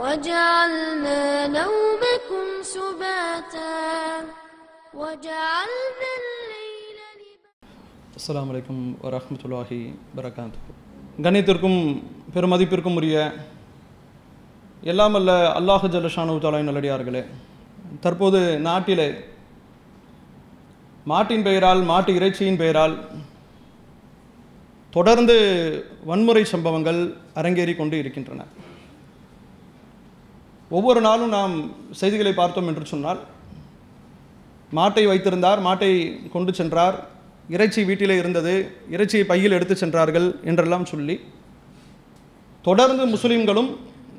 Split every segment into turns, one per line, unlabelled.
وجعلنا نومكم سباتا وجعلنا الليل لباسا
அஸ்ஸலாமு அலைக்கும் வரஹ்மத்துல்லாஹி வரகாத்து கண்ணியத்திற்கும் பெருமதிப்பிற்கும் உரிய எல்லாம் அல்ல அல்லாஹு ஜல்லஷானு தாலாய் நல்லடியார்களே தற்போது நாட்டிலே மாட்டின் பெயரால் மாட்டு இறைச்சியின் பெயரால் தொடர்ந்து வன்முறை சம்பவங்கள் அரங்கேறி கொண்டு இருக்கின்றன ஒவ்வொரு நாளும் நாம் செய்திகளை பார்த்தோம் என்று சொன்னால் மாட்டை வைத்திருந்தார் மாட்டை கொண்டு சென்றார் இறைச்சி வீட்டிலே இருந்தது இறைச்சியை பையில் எடுத்து சென்றார்கள் என்றெல்லாம் சொல்லி தொடர்ந்து முஸ்லிம்களும்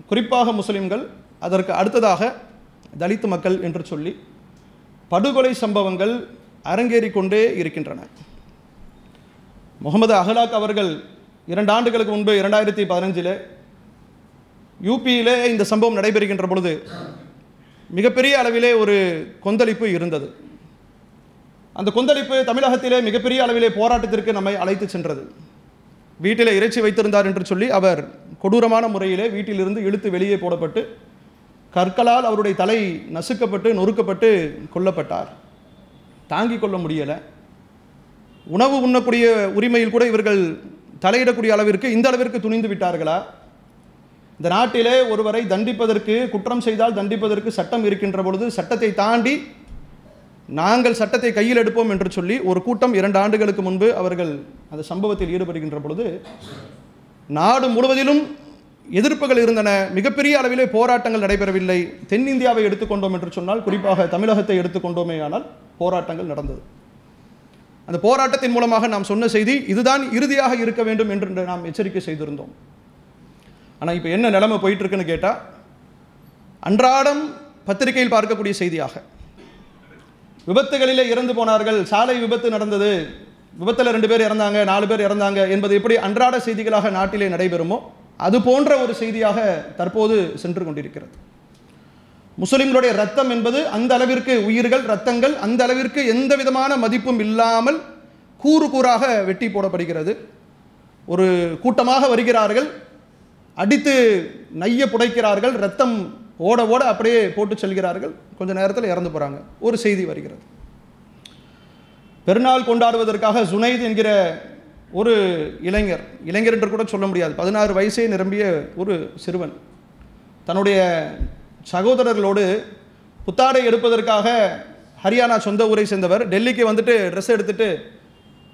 குறிப்பாக முஸ்லிம்கள் அதற்கு அடுத்ததாக தலித் மக்கள் என்று சொல்லி படுகொலை சம்பவங்கள் அரங்கேறி கொண்டே இருக்கின்றன. முகமது அஹலாக் அவர்கள் இரண்டு ஆண்டுகளுக்கு முன்பு இரண்டாயிரத்தி பதினஞ்சில் யூபியிலே இந்த சம்பவம் நடைபெறுகின்ற பொழுது மிகப்பெரிய அளவிலே ஒரு கொந்தளிப்பு இருந்தது. அந்த கொந்தளிப்பு தமிழகத்திலே மிகப்பெரிய அளவிலே போராட்டத்திற்கு நம்மை அழைத்து சென்றது. வீட்டில் இறைச்சி வைத்திருந்தார் என்று சொல்லி அவர் கொடூரமான முறையிலே வீட்டிலிருந்து இழுத்து வெளியே போடப்பட்டு கற்களால் அவருடைய தலை நசுக்கப்பட்டு நொறுக்கப்பட்டு கொல்லப்பட்டார். தாங்கிக் கொள்ள முடியலை. உணவு உண்ணக்கூடிய உரிமையில் கூட இவர்கள் தலையிடக்கூடிய அளவிற்கு இந்த அளவிற்கு துணிந்து விட்டார்களா? இந்த நாட்டிலே ஒருவரை தண்டிப்பதற்கு குற்றம் செய்தால் தண்டிப்பதற்கு சட்டம் இருக்கின்ற பொழுது சட்டத்தை தாண்டி நாங்கள் சட்டத்தை கையில் எடுப்போம் என்று சொல்லி ஒரு கூட்டம் இரண்டு ஆண்டுகளுக்கு முன்பு அவர்கள் அந்த சம்பவத்தில் ஈடுபடுகின்ற பொழுது நாடு முழுவதிலும் எதிர்ப்புகள் இருந்தன. மிகப்பெரிய அளவிலே போராட்டங்கள் நடைபெறவில்லை. தென்னிந்தியாவை எடுத்துக்கொண்டோம் என்று சொன்னால் குறிப்பாக தமிழகத்தை எடுத்துக்கொண்டோமே ஆனால் போராட்டங்கள் நடந்தது. அந்த போராட்டத்தின் மூலமாக நாம் சொன்ன செய்தி இதுதான் இறுதியாக இருக்க வேண்டும் என்று நாம் எச்சரிக்கை செய்திருந்தோம். ஆனால் இப்போ என்ன நிலைமை போயிட்டு இருக்குன்னு கேட்டால் அன்றாடம் பத்திரிகையில் பார்க்கக்கூடிய செய்தியாக. விபத்துகளிலே இறந்து போனார்கள் சாலை விபத்து நடந்தது விபத்தில் ரெண்டு பேர் இறந்தாங்க நாலு பேர் இறந்தாங்க என்பது எப்படி அன்றாட செய்திகளாக நாட்டிலே நடைபெறுமோ அது போன்ற ஒரு செய்தியாக தற்போது சென்று கொண்டிருக்கிறது. முஸ்லிம்களுடைய ரத்தம் என்பது அந்த அளவிற்கு உயிர்கள் ரத்தங்கள் அந்த அளவிற்கு எந்த விதமான மதிப்பும் இல்லாமல் கூறு கூறாக வெட்டி போடப்படுகிறது. ஒரு கூட்டமாக வருகிறார்கள் அடித்து நைய புடைக்கிறார்கள் ரத்தம் ஓட ஓட அப்படியே போட்டு செல்கிறார்கள். கொஞ்ச நேரத்தில் இறந்து போகிறாங்க ஒரு செய்தி வருகிறது. பெருநாள் கொண்டாடுவதற்காக ஜுனைத் என்கிற ஒரு இளைஞர் இளைஞர் என்று கூட சொல்ல முடியாது. பதினாறு வயசே நிரம்பிய ஒரு சிறுவன். தன்னுடைய சகோதரர்களோடு புத்தாடை எடுப்பதற்காக ஹரியானா சொந்த ஊரை சேர்ந்தவர். டெல்லிக்கு வந்துட்டு ட்ரெஸ் எடுத்துட்டு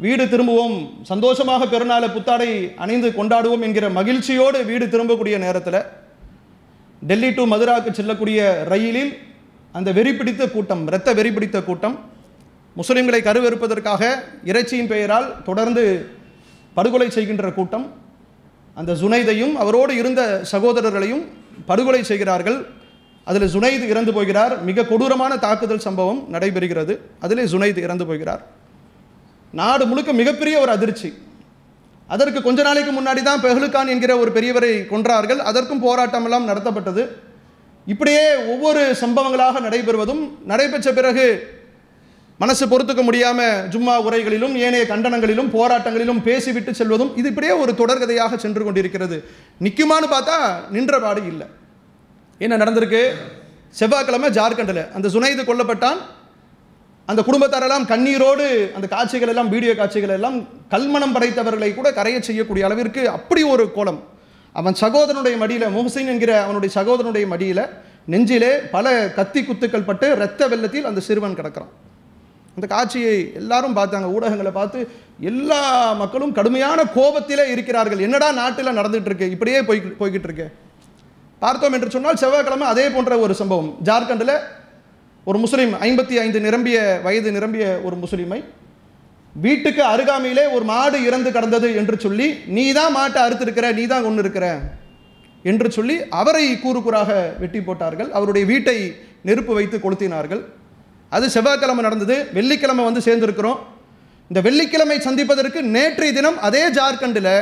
வீடு திரும்புவோம். சந்தோஷமாக பெருநாளை புத்தாடை அணிந்து கொண்டாடுவோம் என்கிற மகிழ்ச்சியோடு வீடு திரும்பக்கூடிய நேரத்தில் டெல்லி டு மதுராவுக்கு செல்லக்கூடிய ரயிலில் அந்த வெறி பிடித்த கூட்டம் இரத்த வெறி பிடித்த கூட்டம் முஸ்லிம்களை கருவெறுப்பதற்காக இறைச்சியின் பெயரால் தொடர்ந்து படுகொலை செய்கின்ற கூட்டம் அந்த ஜுனைதையும் அவரோடு இருந்த சகோதரர்களையும் படுகொலை செய்கிறார்கள். அதில் ஜுனைத் இறந்து போகிறார். மிக கொடூரமான தாக்குதல் சம்பவம் நடைபெறுகிறது. அதிலே ஜுனைத் இறந்து போகிறார். நாடு முழுக்க மிகப்பெரிய ஒரு அதிர்ச்சி. அதற்கு கொஞ்ச நாளைக்கு முன்னாடி தான் பெஹ்லுகான் என்கிற ஒரு பெரியவரை கொன்றார்கள். அதற்கும் போராட்டம் எல்லாம் நடத்தப்பட்டது. இப்படியே ஒவ்வொரு சம்பவங்களாக நடைபெறுவதும் நடைபெற்ற பிறகு மனசு பொறுத்துக்க முடியாமல் ஜும்மா உரைகளிலும் ஏனைய கண்டனங்களிலும் போராட்டங்களிலும் பேசிவிட்டு செல்வதும் இது இப்படியே ஒரு தொடர்கதையாக சென்று கொண்டிருக்கிறது. நிற்குமான்னு பார்த்தா நின்ற பாடு இல்லை. என்ன நடந்திருக்கு? செவ்வாய்க்கிழமை ஜார்க்கண்டில். அந்த சுனைது கொல்லப்பட்டான். அந்த குடும்பத்தாரெல்லாம் கண்ணீரோடு அந்த காட்சிகள் எல்லாம் வீடியோ காட்சிகள் எல்லாம் கல்மணம் படைத்தவர்களை கூட கரைய செய்யக்கூடிய அளவிற்கு அப்படி ஒரு கோலம். அவன் சகோதரனுடைய மடியில் முஹசின் என்கிற அவனுடைய சகோதரனுடைய மடியில் நெஞ்சிலே பல கத்தி குத்துக்கள் பட்டு இரத்த வெள்ளத்தில் அந்த சிறுவன் கிடக்கிறான். அந்த காட்சியை எல்லாரும் பார்த்தாங்க. ஊடகங்களை பார்த்து எல்லா மக்களும் கடுமையான கோபத்திலே இருக்கிறார்கள். என்னடா நாட்டில் நடந்துட்டு இருக்கு இப்படியே போய் போய்கிட்டு இருக்கு பார்த்தோம் என்று சொன்னால் செவ்வாய்க்கிழமை அதே போன்ற ஒரு சம்பவம். ஜார்க்கண்டில் ஒரு முஸ்லீம் ஐம்பத்தி ஐந்து நிரம்பிய வயது நிரம்பிய ஒரு முஸ்லீமை வீட்டுக்கு அருகாமையிலே ஒரு மாடு இறந்து கடந்தது என்று சொல்லி நீ தான் மாட்டை அறுத்திருக்கிற நீ தான் கொண்டு இருக்கிற என்று சொல்லி அவரை கூறு கூறாக வெட்டி போட்டார்கள். அவருடைய வீட்டை நெருப்பு வைத்து கொளுத்தினார்கள். அது செவ்வாய்க்கிழமை நடந்தது. வெள்ளிக்கிழமை வந்து சேர்ந்திருக்கிறோம். இந்த வெள்ளிக்கிழமை சந்திப்பதற்கு நேற்றைய தினம் அதே ஜார்க்கண்டில்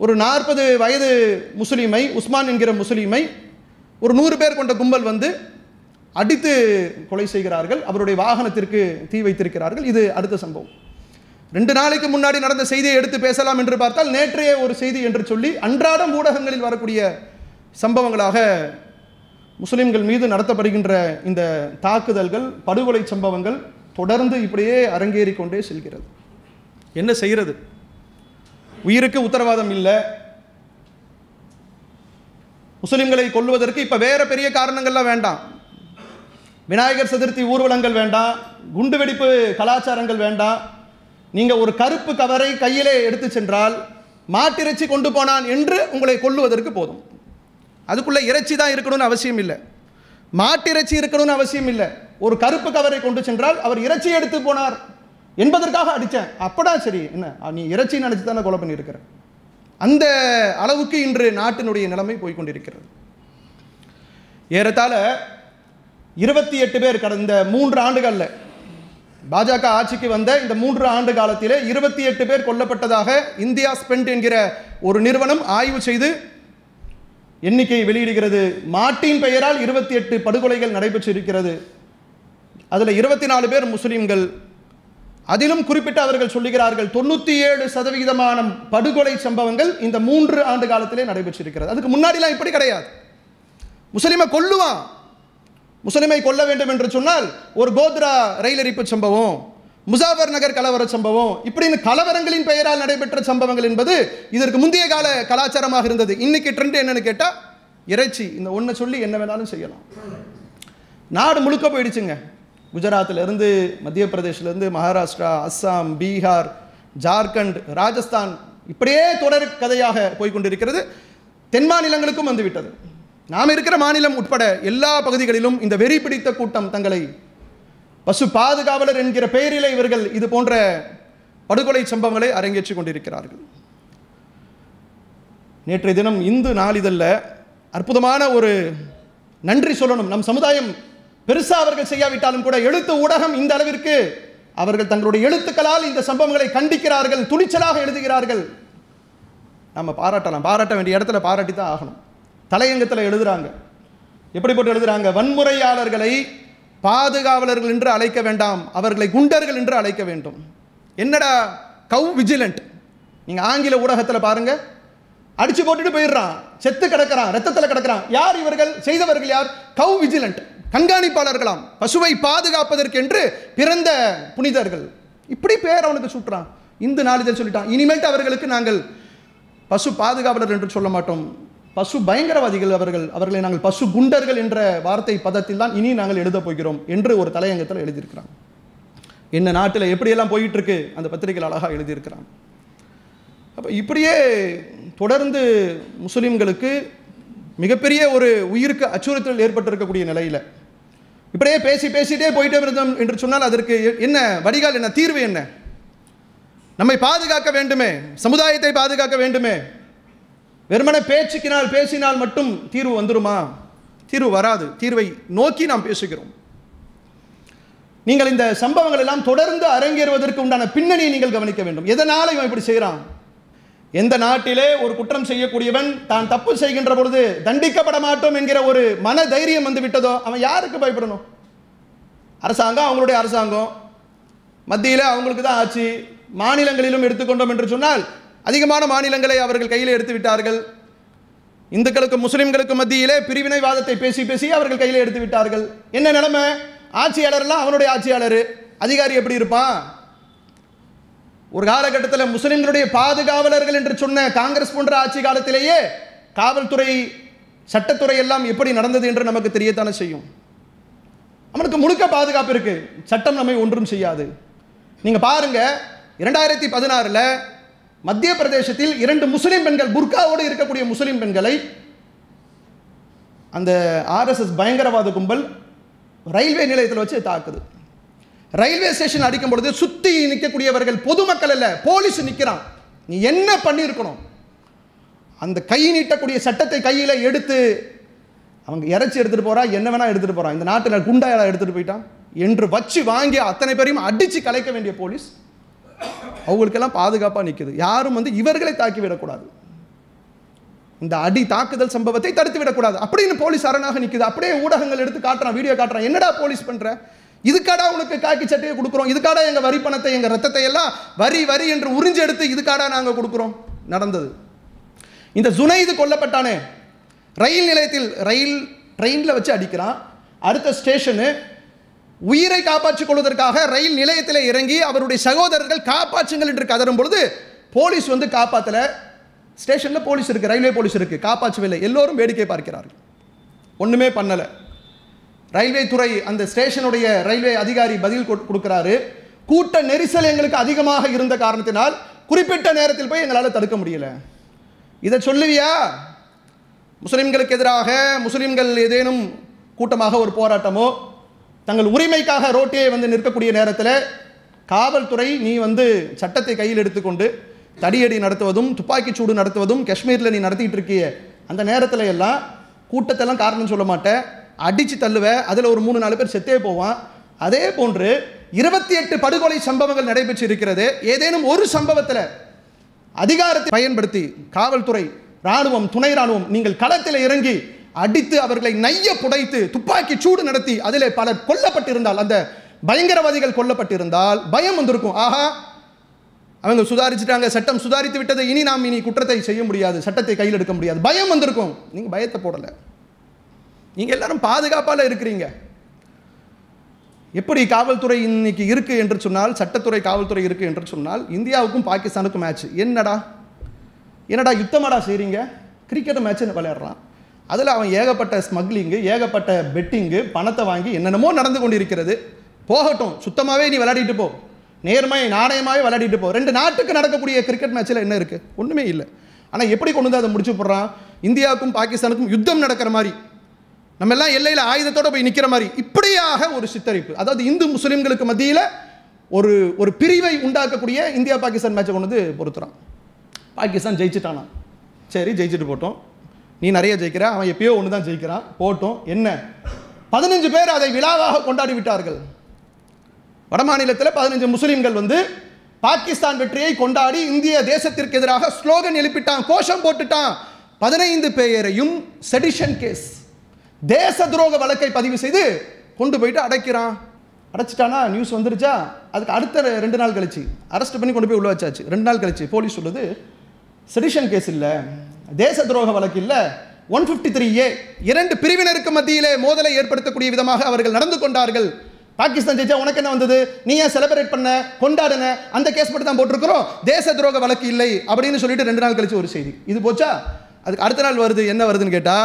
ஒரு நாற்பது வயது முஸ்லீமை உஸ்மான் என்கிற முஸ்லீமை ஒரு நூறு பேர் கொண்ட கும்பல் வந்து அடித்து கொலை செய்கிறார்கள் அவருடைய வாகனத்திற்கு தீ வைத்திருக்கிறார்கள். இது அடுத்த சம்பவம். ரெண்டு நாளைக்கு முன்னாடி நடந்த செய்தியை எடுத்து பேசலாம் என்று பார்த்தால் நேற்றைய ஒரு செய்தி என்று சொல்லி அன்றாடம் ஊடகங்களில் வரக்கூடிய சம்பவங்களாக முஸ்லிம்கள் மீது நடத்தப்படுகின்ற இந்த தாக்குதல்கள் படுகொலை சம்பவங்கள் தொடர்ந்து இப்படியே அரங்கேறி கொண்டே செல்கிறது. என்ன செய்கிறது? உயிருக்கு உத்தரவாதம் இல்லை. முஸ்லிம்களை கொல்லுவதற்கு இப்போ வேற பெரிய காரணங்கள்லாம் வேண்டாம். விநாயகர் சதுர்த்தி ஊர்வலங்கள் வேண்டாம் குண்டுவெடிப்பு கலாச்சாரங்கள் வேண்டாம். நீங்கள் ஒரு கருப்பு கவரை கையிலே எடுத்து சென்றால் மாட்டிறைச்சி கொண்டு போனான் என்று உங்களை கொல்லுவதற்கு போதும். அதுக்குள்ளே இறைச்சி தான் இருக்கணும்னு அவசியம் இல்லை. மாட்டிறைச்சி இருக்கணும்னு அவசியம் இல்லை. ஒரு கருப்பு கவரை கொண்டு சென்றால் அவர் இறைச்சி எடுத்து போனார் என்பதற்காக அடித்தேன். அப்படா சரி என்ன? நீ இறைச்சி நினச்சி தானே கொலை பண்ணியிருக்கிற? அந்த அளவுக்கு இன்று நாட்டினுடைய நிலைமை போய்க்கொண்டிருக்கிறது ஏறத்தாழ இருபத்தி எட்டு பேர் கடந்த மூன்று ஆண்டுகளில் பாஜக ஆட்சிக்கு வந்த இந்த மூன்று ஆண்டு காலத்திலே இருபத்தி எட்டு பேர் கொல்லப்பட்டதாக இந்தியா ஸ்பெண்ட் என்கிற ஒரு நிறுவனம் ஆய்வு செய்து எண்ணிக்கை வெளியிடுகிறது. மாட்டின் பெயரால் இருபத்தி எட்டு படுகொலைகள் நடைபெற்றிருக்கிறது. அதில் இருபத்தி நாலு பேர் முஸ்லீம்கள். அதிலும் குறிப்பிட்டு அவர்கள் சொல்லுகிறார்கள் தொண்ணூற்றி ஏழு சதவிகிதமான படுகொலை சம்பவங்கள் இந்த மூன்று ஆண்டு காலத்திலே நடைபெற்றிருக்கிறது. அதுக்கு முன்னாடிலாம் இப்படி கிடையாது. முஸ்லீமை கொல்லுவான். முஸ்லிமை கொல்ல வேண்டும் என்று சொன்னால் ஒரு கோத்ரா ரயில் எரிப்பு சம்பவம் முசாஃபர் நகர் கலவர சம்பவம் இப்படின்னு கலவரங்களின் பெயரால் நடைபெற்ற சம்பவங்கள் என்பது இதற்கு முந்தைய கால கலாச்சாரமாக இருந்தது. இன்னைக்கு ட்ரெண்ட் என்னன்னு கேட்டால் இறைச்சி இந்த ஒன்றை சொல்லி என்ன வேணாலும் செய்யலாம். நாடு முழுக்க போயிடுச்சுங்க. குஜராத்திலேருந்து மத்திய பிரதேஷ்ல இருந்து மகாராஷ்டிரா அஸ்ஸாம் பீகார் ஜார்க்கண்ட் ராஜஸ்தான் இப்படியே தொடர் கதையாக போய்கொண்டிருக்கிறது. தென் மாநிலங்களுக்கும் வந்துவிட்டது. நாம் இருக்கிற மாநிலம் உட்பட எல்லா பகுதிகளிலும் இந்த வெறி பிடித்த கூட்டம் தங்களை பசு பாதுகாவலர் என்கிற பெயரிலே இவர்கள் இது போன்ற படுகொலை சம்பவங்களை அரங்கேற்றிக் கொண்டிருக்கிறார்கள். நேற்றைய தினம் இந்து நாளிதழில் அற்புதமான ஒரு நன்றி சொல்லணும். நம் சமுதாயம் பெருசாக அவர்கள் செய்யாவிட்டாலும் கூட எழுத்து ஊடகம் இந்த அளவிற்கு அவர்கள் தங்களுடைய எழுத்துக்களால் இந்த சம்பவங்களை கண்டிக்கிறார்கள் துணிச்சலாக எழுதுகிறார்கள். நம்ம பாராட்டலாம். பாராட்ட வேண்டிய இடத்துல பாராட்டி தான் ஆகணும். தலையங்கத்தில் எழுதுறாங்க. எப்படி போட்டு எழுதுறாங்க? வன்முறையாளர்களை பாதுகாவலர்கள் என்று அழைக்க வேண்டாம். அவர்களை குண்டர்கள் என்று அழைக்க வேண்டும். என்னடா? Cow vigilant. நீங்கள் ஆங்கில ஊடகத்தில் பாருங்க. அடிச்சு போட்டுட்டு போயிடுறான். செத்து கிடக்கிறான். ரத்தத்தில் கிடக்கிறான். யார் இவர்கள்? செய்தவர்கள் யார்? Cow vigilant. கண்காணிப்பாளர்களாம். பசுவை பாதுகாப்பதற்கு என்று பிறந்த புனிதர்கள். இப்படி பேர் அவனுக்கு சுட்டுறான். இந்து நாளிதழ் சொல்லிட்டான். இனிமேல்ட்டு அவர்களுக்கு நாங்கள் பசு பாதுகாவலர் என்று சொல்ல மாட்டோம். பசு பயங்கரவாதிகள் அவர்கள் அவர்களை நாங்கள் பசு குண்டர்கள் என்ற வார்த்தை பதத்தில் தான் இனி நாங்கள் எழுதப் போகிறோம் என்று ஒரு தலையங்கத்தில் எழுதியிருக்கிறாங்க. என்ன நாட்டில் எப்படியெல்லாம் போயிட்டுருக்கு? அந்த பத்திரிகையில் அழகாக எழுதியிருக்கிறாங்க. அப்போ இப்படியே தொடர்ந்து முஸ்லீம்களுக்கு மிகப்பெரிய ஒரு உயிருக்கு அச்சுறுத்தல் ஏற்பட்டிருக்கக்கூடிய நிலையில் இப்படியே பேசி பேசிட்டே போயிட்டே இருந்தோம் என்று சொன்னால் அதற்கு என்ன வடிகால் என்ன தீர்வு என்ன? நம்மை பாதுகாக்க வேண்டுமே சமுதாயத்தை பாதுகாக்க வேண்டுமே வெறுமனை பேச்சுக்கினால் பேசினால் மட்டும் தீர்வு வந்துருமா? தீர்வு வராது. தீர்வை நோக்கி நாம் பேசுகிறோம். நீங்கள் இந்த சம்பவங்கள் எல்லாம் தொடர்ந்து அரங்கேறுவதற்கு உண்டான பின்னணியை நீங்கள் கவனிக்க வேண்டும். எதனால் இவன் இப்படி செய்கிறான்? எந்த நாட்டிலே ஒரு குற்றம் செய்யக்கூடியவன் தான் தப்பு செய்கின்ற பொழுது தண்டிக்கப்பட மாட்டோம் என்கிற ஒரு மன தைரியம் வந்து விட்டதோ அவன் யாருக்கு பயப்படணும்? அரசாங்கம் அவங்களுடைய அரசாங்கம். மத்தியில் அவங்களுக்கு தான் ஆட்சி. மாநிலங்களிலும் எடுத்துக்கொண்டோம் என்று சொன்னால் அதிகமான மாநிலங்களை அவர்கள் கையில் எடுத்து விட்டார்கள். இந்துக்களுக்கும் முஸ்லிம்களுக்கும் மத்தியிலே பிரிவினைவாதத்தை பேசி பேசி அவர்கள் கையில் எடுத்து விட்டார்கள். என்ன நிலைமை? ஆட்சியாளர்லாம் அவனுடைய ஆட்சியாளர். அதிகாரி எப்படி இருப்பான்? ஒரு காலகட்டத்தில் முஸ்லிம்களுடைய பாதுகாவலர்கள் என்று சொன்ன காங்கிரஸ் போன்ற ஆட்சி காலத்திலேயே காவல்துறை சட்டத்துறை எல்லாம் எப்படி நடந்தது என்று நமக்கு தெரியத்தானே செய்யும். அவனுக்கு முழுக்க பாதுகாப்பு இருக்கு. சட்டம் நம்மை ஒன்றும் செய்யாது. நீங்க பாருங்க இரண்டாயிரத்தி பதினாறுல மத்திய பிரதேசத்தில் இரண்டு முஸ்லிம் பெண்கள் புர்காவோடு இருக்கக்கூடிய முஸ்லிம் பெண்களை அந்த ஆர்எஸ்எஸ் பயங்கரவாத கும்பல் ரயில்வே நிலையத்தில் வச்சு தாக்குது. ரயில்வே ஸ்டேஷன் அடிக்கும் பொழுது சுத்தி நிற்கக்கூடியவர்கள் பொதுமக்கள் அல்ல போலீஸ் நிற்கிறான் நீ என்ன பண்ணியிருக்கணும்? அந்த கை நீட்டக்கூடிய சட்டத்தை கையில் எடுத்து அவங்க இறைச்சி எடுத்துட்டு போறா என்ன வேணா எடுத்துட்டு போறான் இந்த நாட்டில் குண்டாயலா எடுத்துட்டு போயிட்டான். என்று வச்சு வாங்கி அத்தனை பேரையும் அடிச்சு கலைக்க வேண்டிய போலீஸ். அவங்களுக்கெல்லாம் பாதுகாப்பாக நிற்குது யாரும் வந்து இவர்களை தாக்கி விடக்கூடாது. இந்த அடி தாக்குதல் சம்பவத்தை தடுத்து விடக்கூடாது. அப்படின்னு போலீஸ் அரணாக நிற்குது அப்படியே ஊடகங்கள் எடுத்து காட்டுறான் வீடியோ காட்டுறான். என்னடா போலீஸ் பண்ணுற இதுக்காடா உனக்கு காக்கி சட்டையை கொடுக்குறோம். இதுக்காடா எங்கள் வரி பணத்தை எங்கள் ரத்தத்தை எல்லாம் வரி வரி என்று உறிஞ்சு எடுத்து இதுக்காடா நாங்கள் கொடுக்குறோம். நடந்தது. இந்த ஜுனைது கொல்லப்பட்டானே. ரயில் நிலையத்தில் ரயில் ட்ரெயினில் வச்சு அடிக்கிறான். அடுத்த ஸ்டேஷனு உயிரை காப்பாற்றிக் கொள்வதற்காக ரயில் நிலையத்தில் இறங்கி அவருடைய சகோதரர்கள் காப்பாற்றுங்கள் என்று கதரும் பொழுது போலீஸ் வந்து காப்பாத்தல. ஸ்டேஷனில் போலீஸ் இருக்கு ரயில்வே போலீஸ் இருக்கு. காப்பாற்றவில்லை. எல்லோரும் வேடிக்கை பார்க்கிறார்கள். ஒண்ணுமே பண்ணல. ரயில்வே துறை அந்த ஸ்டேஷனுடைய ரயில்வே அதிகாரி பதில் கொடு- கொடுக்கிறாரு. கூட்ட நெரிசல் எங்களுக்கு அதிகமாக இருந்த காரணத்தினால் குறிப்பிட்ட நேரத்தில் போய் எங்களால் தடுக்க முடியல. இதை சொல்லுவியா? முஸ்லிம்களுக்கு எதிராக முஸ்லிம்கள் ஏதேனும் கூட்டமாக ஒரு போராட்டமோ? தங்கள் உரிமைக்காக ரோட்டிலே வந்து நிற்கக்கூடிய நேரத்தில் காவல்துறை நீ வந்து சட்டத்தை கையில் எடுத்துக்கொண்டு தடியடி நடத்துவதும் துப்பாக்கி சூடு நடத்துவதும் காஷ்மீரில் நீ நடத்திக்கிட்டு இருக்கிய அந்த நேரத்தில் எல்லாம் கூட்டத்தெல்லாம் காரணம் சொல்ல மாட்டேன். அடித்து தள்ளுவ அதில் ஒரு மூணு நாலு பேர் செத்தே போவான். அதே போன்று இருபத்தி எட்டு படுகொலை சம்பவங்கள் நடைபெற்று இருக்கிறது. ஏதேனும் ஒரு சம்பவத்தில் அதிகாரத்தை பயன்படுத்தி காவல்துறை ராணுவம் துணை ராணுவம் நீங்கள் களத்தில் இறங்கி அடித்து அவர்களை நைய புடைத்து துப்பாக்கி சூடு நடத்தி அதிலே பலர் கொல்லப்பட்டிருந்தால் அந்த பயங்கரவாதிகள் கொல்லப்பட்டிருந்தால் பயம் வந்திருக்கும். ஆஹா அவங்க சுதாரிச்சுட்டாங்க சட்டம் சுதாரித்து விட்டதை இனி நாம் இனி குற்றத்தை செய்ய முடியாது சட்டத்தை கையில் எடுக்க முடியாது. பயம் வந்திருக்கும். நீங்க பயத்தை போடல. நீங்க எல்லாரும் பாதுகாப்பால இருக்கிறீங்க. எப்படி காவல்துறை இன்னைக்கு இருக்கு என்று சொன்னால் சட்டத்துறை காவல்துறை இருக்கு என்று சொன்னால் இந்தியாவுக்கும் பாகிஸ்தானுக்கும் மேட்ச் என்னடா? என்னடா யுத்தமாடா செய்கிறீங்க கிரிக்கெட் மேட்ச்னு விளையாடுறான். அதில் அவன் ஏகப்பட்ட ஸ்மக்லிங்கு ஏகப்பட்ட பெட்டிங்கு பணத்தை வாங்கி என்னென்னமோ நடந்து கொண்டிருக்கிறது. போகட்டும் சுத்தமாகவே நீ விளையாடிட்டு போ. நேர்மை நாணயமாகவே விளையாடிட்டு போ. ரெண்டு நாட்டுக்கு நடக்கக்கூடிய கிரிக்கெட் மேட்ச்சில் என்ன இருக்குது ஒன்றுமே இல்லை. ஆனால் எப்படி கொண்டு வந்து அதை முடிச்சு போடுறான்? இந்தியாவுக்கும் பாகிஸ்தானுக்கும் யுத்தம் நடக்கிற மாதிரி. நம்ம எல்லாம் எல்லையில் ஆயுதத்தோடு போய் நிற்கிற மாதிரி. இப்படியாக ஒரு சித்தரிப்பு. அதாவது இந்து முஸ்லீம்களுக்கு மத்தியில் ஒரு ஒரு பிரிவை உண்டாக்கக்கூடிய இந்தியா பாகிஸ்தான் மேட்சை கொண்டு வந்து பொறுத்துறான் பாகிஸ்தான் ஜெயிச்சுட்டானா? சரி ஜெயிச்சுட்டு போட்டோம். நீ நிறைய ஜெயிக்கிற அவன் எப்பயோ ஒன்று தான் ஜெயிக்கிறான். போட்டோம். என்ன? பதினஞ்சு பேர் அதை விழாவாக கொண்டாடி விட்டார்கள். வடமாநிலத்தில் பதினஞ்சு முஸ்லீம்கள் வந்து பாகிஸ்தான் வெற்றியை கொண்டாடி இந்திய தேசத்திற்கு எதிராக ஸ்லோகன் எழுப்பிட்டான் கோஷம் போட்டுட்டான். பதினைந்து பேரையும் செடிஷன் கேஸ் தேச துரோக வழக்கை பதிவு செய்து கொண்டு போயிட்டு அடைக்கிறான். அடைச்சிட்டானா? நியூஸ் வந்துருச்சா? அதுக்கு அடுத்த ரெண்டு நாள் கழிச்சு அரெஸ்ட் பண்ணி கொண்டு போய் உள்ள வச்சாச்சு. ரெண்டு நாள் கழிச்சு போலீஸ் சொல்லுது செடிஷன் கேஸ் இல்லை. தேச துரோக வழக்கில் ஒன் ஃபிஃப்டி த்ரீ ஏ இரண்டு பிரிவினருக்கு மத்தியிலே மோதலை ஏற்படுத்தக்கூடிய விதமாக அவர்கள் நடந்து கொண்டார்கள். பாகிஸ்தான் ஜெயிச்சா உனக்கு என்ன வந்தது? நீ ஏன் செலிப்ரேட் பண்ண கொண்டாடுன? அந்த கேஸ் மட்டும் தான் போட்டிருக்கிறோம். தேச துரோக வழக்கு இல்லை அப்படின்னு சொல்லிட்டு ரெண்டு நாள் கழிச்சு ஒரு செய்தி. இது போச்சா? அதுக்கு அடுத்த நாள் வருது. என்ன வருதுன்னு கேட்டா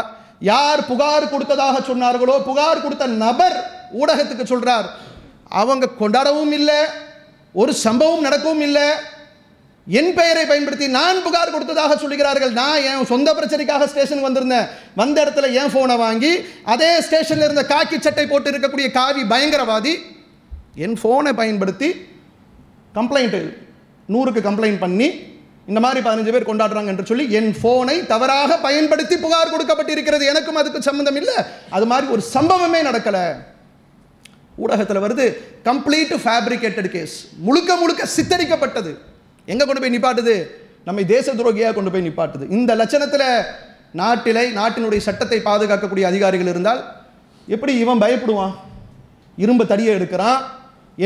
யார் புகார் கொடுத்ததாக சொன்னார்களோ புகார் கொடுத்த நபர் ஊடகத்துக்கு சொல்றார். அவங்க கொண்டாடவும் இல்லை ஒரு சம்பவம் நடக்கவும் இல்லை என் பெயரை பயன்படுத்தி நான் புகார் கொடுத்ததாக சொல்லுகிறார்கள். நான் என் சொந்த பிரச்சனைக்காக ஸ்டேஷனுக்கு வந்திருந்தேன். வந்த இடத்துல என் ஃபோனை வாங்கி அதே ஸ்டேஷனில் இருந்த காக்கி சட்டை போட்டு இருக்கக்கூடிய காவி பயங்கரவாதி என் ஃபோனை பயன்படுத்தி கம்ப்ளைண்ட்டு நூறுக்கு கம்ப்ளைண்ட் பண்ணி இந்த மாதிரி பதினஞ்சு பேர் கொண்டாடுறாங்க என்று சொல்லி என் ஃபோனை தவறாக பயன்படுத்தி புகார் கொடுக்கப்பட்டிருக்கிறது. எனக்கும் அதுக்கு சம்மந்தம் இல்லை. அது மாதிரி ஒரு சம்பவமே நடக்கலை. ஊடகத்தில் வருது கம்ப்ளீட் ஃபேப்ரிகேட்டட் கேஸ் முழுக்க முழுக்க சித்தரிக்கப்பட்டது. எங்கே கொண்டு போய் நிப்பாட்டுது? நம்மை தேச துரோகியாக கொண்டு போய் நிப்பாட்டுது. இந்த லட்சணத்தில் நாட்டிலை நாட்டினுடைய சட்டத்தை பாதுகாக்கக்கூடிய அதிகாரிகள் இருந்தால் எப்படி இவன் பயப்படுவான்? இரும்பு தடியை எடுக்கிறான்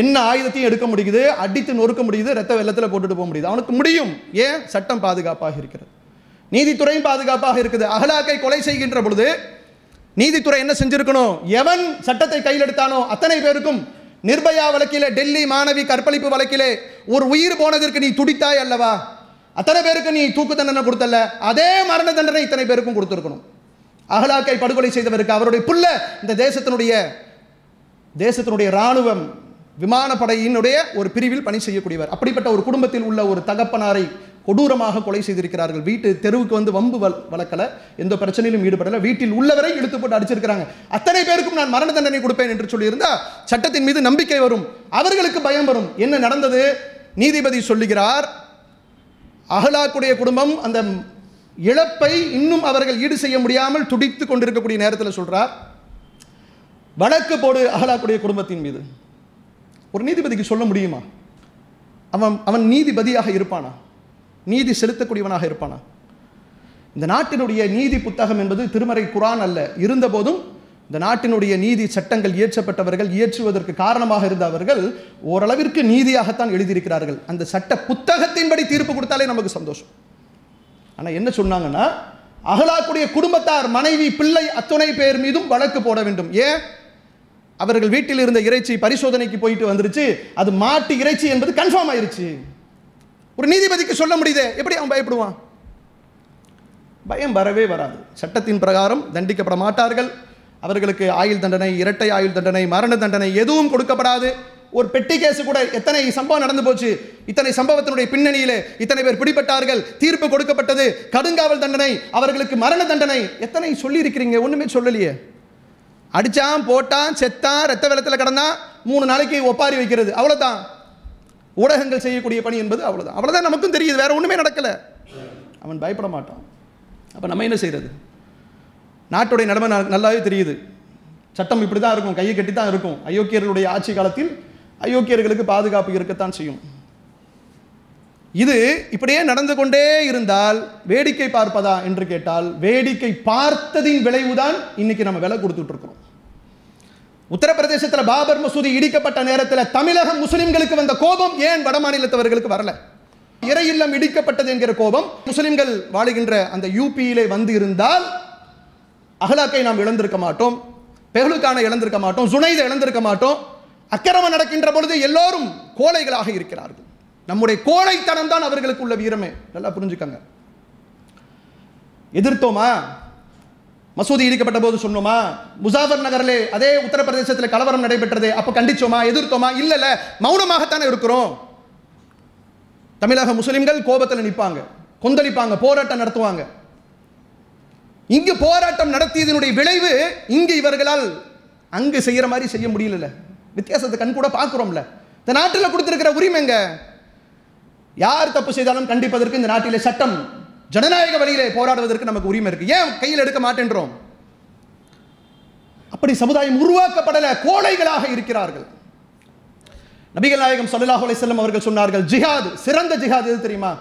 என்ன ஆயுதத்தையும் எடுக்க முடியுது அடித்து நொறுக்க முடியுது ரத்த வெள்ளத்தில் போட்டுட்டு போக முடியுது. அவனுக்கு முடியும். ஏன்? சட்டம் பாதுகாப்பாக இருக்கிறது. நீதித்துறையும் பாதுகாப்பாக இருக்குது. அகலாக்கை கொலை செய்கின்ற பொழுது நீதித்துறை என்ன செஞ்சிருக்கணும்? எவன் சட்டத்தை கையில் எடுத்தானோ அத்தனை பேருக்கும் நிர்பயா வழக்கிலே டெல்லி மாணவி கற்பழிப்பு வழக்கிலே ஒரு உயிர் போனதற்கு நீ துடித்தாய் அல்லவா? அத்தனை பேருக்கு நீ தூக்கு தண்டனை கொடுத்தல்ல. அதே மரண தண்டனை இத்தனை பேருக்கும் கொடுத்துருக்கணும். அகலாக்கை படுகொலை செய்தவருக்கு அவருடைய புள்ள இந்த தேசத்தினுடைய தேசத்தினுடைய இராணுவம் விமானப்படையினுடைய ஒரு பிரிவில் பணி செய்யக்கூடியவர். அப்படிப்பட்ட ஒரு குடும்பத்தில் உள்ள ஒரு தகப்பனாரை கொடூரமாக கொலை செய்திருக்கிறார்கள். வீட்டு தெருவுக்கு வந்து வம்பு வளர்க்கல. எந்த பிரச்சனையிலும் ஈடுபடல. வீட்டில் உள்ளவரை இழுத்து போட்டு அடிச்சிருக்கிறாங்க. அத்தனை பேருக்கும் நான் மரண தண்டனை கொடுப்பேன் என்று சொல்லியிருந்தா சட்டத்தின் மீது நம்பிக்கை வரும். அவர்களுக்கு பயம் வரும். என்ன நடந்தது? நீதிபதி சொல்லுகிறார் அகலாக்குடைய குடும்பம் அந்த இழப்பை இன்னும் அவர்கள் ஈடு செய்ய முடியாமல் துடித்து கொண்டிருக்கக்கூடிய நேரத்தில் சொல்றார் வழக்கு போடு அகலாக்குடைய குடும்பத்தின் மீது. ஒரு நீதிபதிக்கு சொல்ல முடியுமா? அவன் அவன் நீதிபதியாக இருப்பானா? நீதி செலுத்தக்கூடியவனாக இருப்பானா? இந்த நாட்டினுடைய நீதி புத்தகம் என்பது திருமறை குரான் அல்ல. இருந்தபோதும் இந்த நாட்டினுடைய நீதி சட்டங்கள் இயற்றப்பட்டவர்கள் இயற்றுவதற்கு காரணமாக இருந்த அவர்கள் ஓரளவிற்கு நீதியாகத்தான் எழுதியிருக்கிறார்கள். அந்த சட்ட புத்தகத்தின்படி தீர்ப்பு கொடுத்தாலே நமக்கு சந்தோஷம். ஆனால் என்ன சொன்னாங்கன்னா அகலாக்குடைய குடும்பத்தார் மனைவி பிள்ளை அத்துணை பேர் மீதும் வழக்கு போட வேண்டும். ஏன்? அவர்கள் வீட்டில் இருந்த இறைச்சி பரிசோதனைக்கு போயிட்டு வந்துருச்சு. அது மாட்டு இறைச்சி என்பது கன்ஃபார்ம் ஆயிருச்சு. ஒரு நீதிபதிக்கு சொல்ல முடியுது? எப்படி அவன் பயப்படுவான்? பயம் வரவே வராது. சட்டத்தின் பிரகாரம் தண்டிக்கப்பட மாட்டார்கள். அவர்களுக்கு ஆயுள் தண்டனை இரட்டை ஆயுள் தண்டனை மரண தண்டனை எதுவும் கொடுக்கப்படாது. ஒரு பெட்டி கேஸு கூட எத்தனை சம்பவம் நடந்து போச்சு? இத்தனை சம்பவத்தினுடைய பின்னணியிலே இத்தனை பேர் பிடிபட்டார்கள். தீர்ப்பு கொடுக்கப்பட்டது கடுங்காவல் தண்டனை அவர்களுக்கு மரண தண்டனை. எத்தனை சொல்லியிருக்கிறீங்க? ஒன்றுமே ஒண்ணுமே சொல்லலையே. அடிச்சான் போட்டான் செத்தான் ரத்த வெள்ளத்தில் கிடந்தான். மூணு நாளைக்கு ஒப்பாரி வைக்கிறது. அவ்வளோதான் ஊடகங்கள் செய்யக்கூடிய பணி என்பது அவ்வளோதான் அவ்வளோதான் நமக்கும் தெரியுது. வேற ஒன்றுமே நடக்கல. அவன் பயப்பட மாட்டான். அப்போ நம்ம என்ன செய்யறது நாட்டுடைய நிலைமை ந- நல்லாவே தெரியுது. சட்டம் இப்படி தான் இருக்கும். கையை கட்டி தான் இருக்கும். அயோக்கியர்களுடைய ஆட்சி காலத்தில் அயோக்கியர்களுக்கு பாதுகாப்பு இருக்கத்தான் செய்யும். இது இப்படியே நடந்து கொண்டே இருந்தால் வேடிக்கை பார்ப்பதா என்று கேட்டால் வேடிக்கை பார்த்ததின் விளைவுதான் இன்னைக்கு நம்ம விலை கொடுத்துட்ருக்குறோம் உத்தரப்பிரதேசத்தில் பாபர் மசூதி இடிக்கப்பட்ட நேரத்தில் தமிழக முஸ்லிம்களுக்கு வந்த கோபம் ஏன் வட மாநிலத்தவர்களுக்கு வரல? இறை இல்லம் இடிக்கப்பட்டது என்கிற கோபம் முஸ்லிம்கள் வாழுகின்ற அந்த யூபியிலே வந்து இருந்தால் அகலாக்கை நாம் இழந்திருக்க மாட்டோம் பெஹலுக்கான இழந்திருக்க மாட்டோம் சுனைதை இழந்திருக்க மாட்டோம். அக்கிரமம் நடக்கின்ற பொழுது எல்லோரும் கோழைகளாக இருக்கிறார்கள். நம்முடைய கோழைத்தனம் தான் அவர்களுக்கு உள்ள வீரமே. நல்லா புரிஞ்சுக்கங்க. எதிர்த்தோமா? மசூதி இடிக்கப்பட்ட போது சொன்னோமா முசாஃபர் நகரிலே அதே உத்தரப்பிரதேசத்தில் கலவரம் நடைபெற்றது அப்போ கண்டிச்சோமா எதிர்த்தோமா? இல்லைல்ல மௌனமாகத்தானே இருக்கிறோம். தமிழக முஸ்லிம்கள் கோபத்தில் நிற்பாங்க கொந்தளிப்பாங்க போராட்டம் நடத்துவாங்க. இங்கு போராட்டம் நடத்தியதனுடைய விளைவு இங்கு இவர்களால் அங்கு செய்யற மாதிரி செய்ய முடியல வித்தியாசத்தை கண் கூட பார்க்குறோம்ல. இந்த நாட்டில் கொடுத்திருக்கிற உரிமைங்க யார் தப்பு செய்தாலும் கண்டிப்பதற்கு இந்த நாட்டிலே சட்டம் ஜனநாயக வழியிலே போராடுவதற்கு நமக்கு உரிமை இருக்கு. ஏன் கையில் எடுக்க மாட்டேன்றோம்? அப்படி சமுதாயம் உருவாக்கப்படல கோழைகளாக இருக்கிறார்கள். நபிகள் நாயகம் சல்லாஹ் அலைஹி அவர்கள் சொன்னார்கள் ஜிஹாது சிறந்த ஜிஹாத் எது தெரியுமா?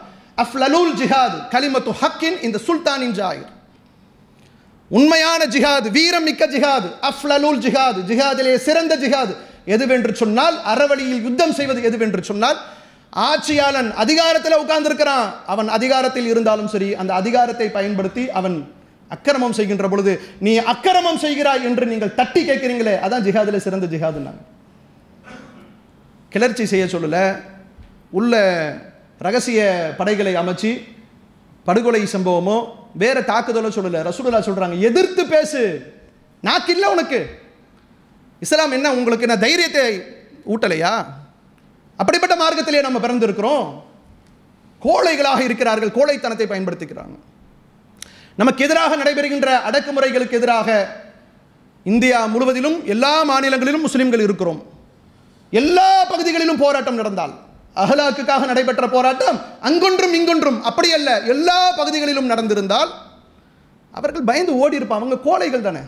அஃப்லலூல் ஜிஹாது கலிமத்து ஹக்கின் இந்த சுல்தானின் ஜாயிர். உண்மையான ஜிஹாது வீரம் மிக்க ஜிஹாது அஃப்லலூல் ஜிஹாது ஜிஹாதிலே சிறந்த ஜிஹாது. எதுவென்று சொன்னால் அறவழியில் யுத்தம் செய்வது எதுவென்று சொன்னால் ஆட்சியாளன் அதிகாரத்தில் உட்கார்ந்திருக்கிறான். அவன் அதிகாரத்தில் இருந்தாலும் சரி அந்த அதிகாரத்தை பயன்படுத்தி அவன் அக்கிரமம் செய்கின்ற பொழுது நீ அக்கிரமம் செய்கிறாய் என்று நீங்கள் தட்டி கேட்கிறீங்களே அதான் ஜிஹாதில் சிறந்த ஜிஹாதுன்னாங்க கிளர்ச்சி செய்ய சொல்லல. உள்ள ரகசிய படைகளை அமைச்சு படுகொலை சம்பவமோ வேற தாக்குதலோ சொல்லல. ரசூலுல்லாஹ் சொல்றாங்க எதிர்த்து பேசு. நாக்கு இல்லை உனக்கு. இஸ்லாம் என்ன உங்களுக்கு என்ன தைரியத்தை ஊட்டலையா? அப்படிப்பட்ட மார்க்கத்திலே நம்ம பிறந்திருக்கிறோம். கோழைகளாக இருக்கிறார்கள் கோழைத்தனத்தை பயன்படுத்திக்கிறாங்க நமக்கு எதிராக நடைபெறுகின்ற அடக்குமுறைகளுக்கு எதிராக இந்தியா முழுவதிலும் எல்லா மாநிலங்களிலும் முஸ்லிம்கள் இருக்கிறோம். எல்லா பகுதிகளிலும் போராட்டம் நடந்தால் அகலாக்குக்காக நடைபெற்ற போராட்டம் அங்கொன்றும் இங்கொன்றும் அப்படி அல்ல எல்லா பகுதிகளிலும் நடந்திருந்தால் அவர்கள் பயந்து ஓடி இருப்பான் அவங்க கோழைகள் தானே.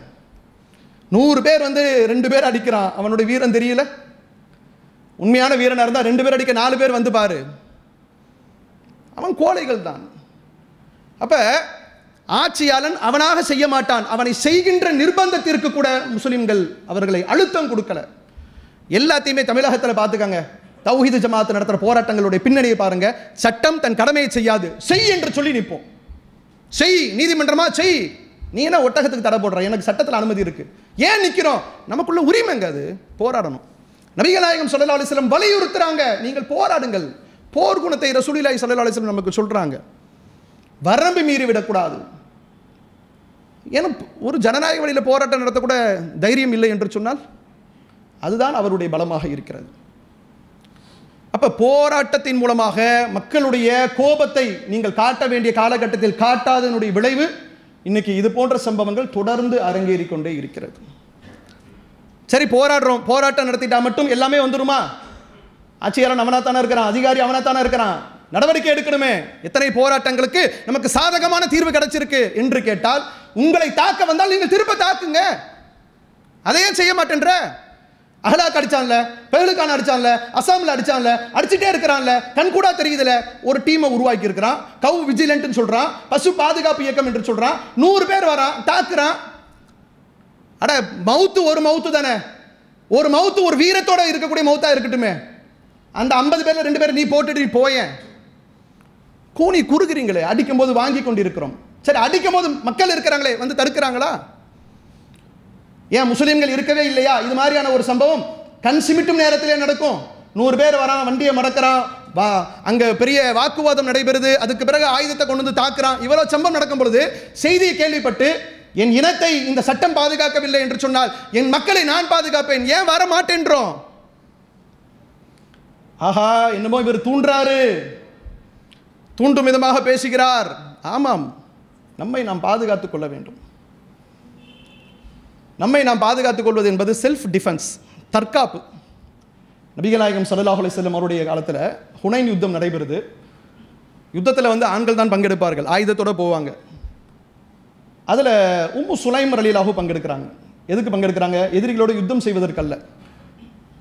நூறு பேர் வந்து ரெண்டு பேர் அடிக்கிறான். அவனுடைய வீரம் தெரியல. உண்மையான வீரனாக இருந்தால் ரெண்டு பேர் அடிக்க நாலு பேர் வந்து பாரு. அவன் கோழைகள் தான். அப்போ ஆட்சியாளன் அவனாக செய்ய மாட்டான். அவனை செய்கின்ற நிர்பந்தத்திற்கு கூட முஸ்லிம்கள் அவர்களை அழுத்தம் கொடுக்கல. எல்லாத்தையுமே தமிழகத்தில் பார்த்துக்கங்க. தௌஹீது ஜமாத் நடத்துகிற போராட்டங்களுடைய பின்னணியை பாருங்க. சட்டம் தன் கடமையை செய்யாது. செய் என்று சொல்லி நிற்போம். செய் நீதிமன்றமா செய். நீ என்ன ஒட்டகத்துக்கு தடை போடுற? எனக்கு சட்டத்தில் அனுமதி இருக்கு. ஏன் நிற்கிறோம் நமக்குள்ள உரிமைங்க அது. போராடணும். நபிகள் நாயகம் சல்லா அலிஸ்லம் வலியுறுத்துறாங்க. நீங்கள் போராடுங்கள். போர் குணத்தை ரசூலிலாய் சல்லா அலிஸ்லம் நமக்கு சொல்றாங்க. வரம்பு மீறி விடக்கூடாது. ஏன்னா ஒரு ஜனநாயக வழியில் போராட்டம் நடத்தக்கூட தைரியம் இல்லை என்று சொன்னால் அதுதான் அவருடைய பலமாக இருக்கிறது. அப்ப போராட்டத்தின் மூலமாக மக்களுடைய கோபத்தை நீங்கள் காட்ட வேண்டிய காலகட்டத்தில் காட்டாதனுடைய விளைவு இன்னைக்கு இது போன்ற சம்பவங்கள் தொடர்ந்து அரங்கேறிக்கொண்டே இருக்கிறது. சரி போராடுறோம். போராட்டம் நடத்திட்டா மட்டும் எல்லாமே வந்துருமா? ஆட்சியாளன் அவனா தானே இருக்கிறான் அதிகாரி அவனா தானே இருக்கிறான். நடவடிக்கை எடுக்கணுமே. எத்தனை போராட்டங்களுக்கு நமக்கு சாதகமான தீர்வு கிடைச்சிருக்கு என்று கேட்டால் உங்களை தாக்க வந்தால் நீங்கள் திரும்ப தாக்குங்க. அதையே செய்ய மாட்டேன்ற? அகலாக் அடிச்சான்ல பெஹலுக்கான் அடிச்சான்ல அசாமில் அடிச்சான்ல அடிச்சுட்டே இருக்கிறான்ல. கண்கூடா தெரியுதுல. ஒரு டீமை உருவாக்கி இருக்கிறான் கவு விஜிலண்ட்னு சொல்றான். பசு பாதுகாப்பு இயக்கம் என்று சொல்றான். நூறு பேர் வரான் தாக்குறான். அட மவுத்து ஒரு மவுத்து தானே? ஒரு மவுத்து ஒரு வீரத்தோட இருக்கக்கூடிய மவுத்தாக இருக்கட்டுமே. அந்த ஐம்பது பேரில் ரெண்டு பேர் நீ போட்டுட்டு நீ போயேன். கூனி குறுகிறீங்களே அடிக்கும் போது வாங்கி கொண்டிருக்கிறோம். சரி அடிக்கும் போது மக்கள் இருக்கிறாங்களே வந்து தடுக்கிறாங்களா? ஏன் முஸ்லீம்கள் இருக்கவே இல்லையா? இது மாதிரியான ஒரு சம்பவம். கண் சிமிட்டும் நேரத்திலே நடக்கும். நூறு பேர் வரான் வண்டியை மடக்கிறான் வா அங்கே பெரிய வாக்குவாதம் நடைபெறுது. அதுக்கு பிறகு ஆயுதத்தை கொண்டு வந்து தாக்குறான். இவ்வளோ சம்பவம் நடக்கும் பொழுது செய்தியை கேள்விப்பட்டு என் இனத்தை இந்த சட்டம் பாதுகாக்கவில்லை என்று சொன்னால் என் மக்களை நான் பாதுகாப்பேன். ஏன் வர மாட்டேன்றோம் ஆஹா என்னமோ இவர் தூண்டுறாரு. தூண்டும் விதமாக பேசுகிறார். ஆமாம் நம்மை நாம் பாதுகாத்துக் கொள்ள வேண்டும். நம்மை நாம் பாதுகாத்துக் கொள்வது என்பது செல்ஃப் டிஃபென்ஸ் தற்காப்பு. நபிகநாயகம் ஸல்லல்லாஹு செல்லும் அவருடைய காலத்தில் ஹுனைன் யுத்தம் நடைபெறுது. யுத்தத்தில் வந்து ஆண்கள் தான் பங்கெடுப்பார்கள். ஆயுதத்தோட போவாங்க. அதில் உம்மு சுலைம் ரலீலாகவும் பங்கெடுக்கிறாங்க. எதுக்கு பங்கெடுக்கிறாங்க? எதிரிகளோடு யுத்தம் செய்வதற்கல்ல.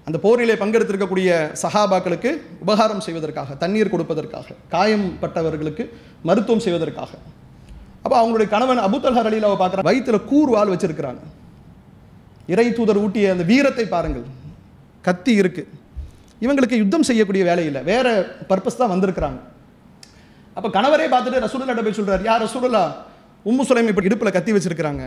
அந்த போரிலே பங்கெடுத்திருக்கக்கூடிய சஹாபாக்களுக்கு உபகாரம் செய்வதற்காக தண்ணீர் கொடுப்பதற்காக காயம் பட்டவர்களுக்கு மருத்துவம் செய்வதற்காக. அப்போ அவங்களுடைய கணவன் அபுத்தல்ஹர் அலிலாவை பார்க்குற வயிற்றில் கூர்வால் வச்சிருக்கிறாங்க. இறை தூதர் ஊட்டிய அந்த வீரத்தை பாருங்கள். கத்தி இருக்கு. இவங்களுக்கு யுத்தம் செய்யக்கூடிய வேலை இல்லை. வேற பர்பஸ் தான் வந்திருக்கிறாங்க. அப்போ கணவரே பார்த்துட்டு ரசூலுல்லாட்ட போய் சொல்கிறார் யார் ரசூலுல்லா உம்மு சுலைம் இப்படி இடுப்பில் கத்தி வச்சிருக்கிறாங்க.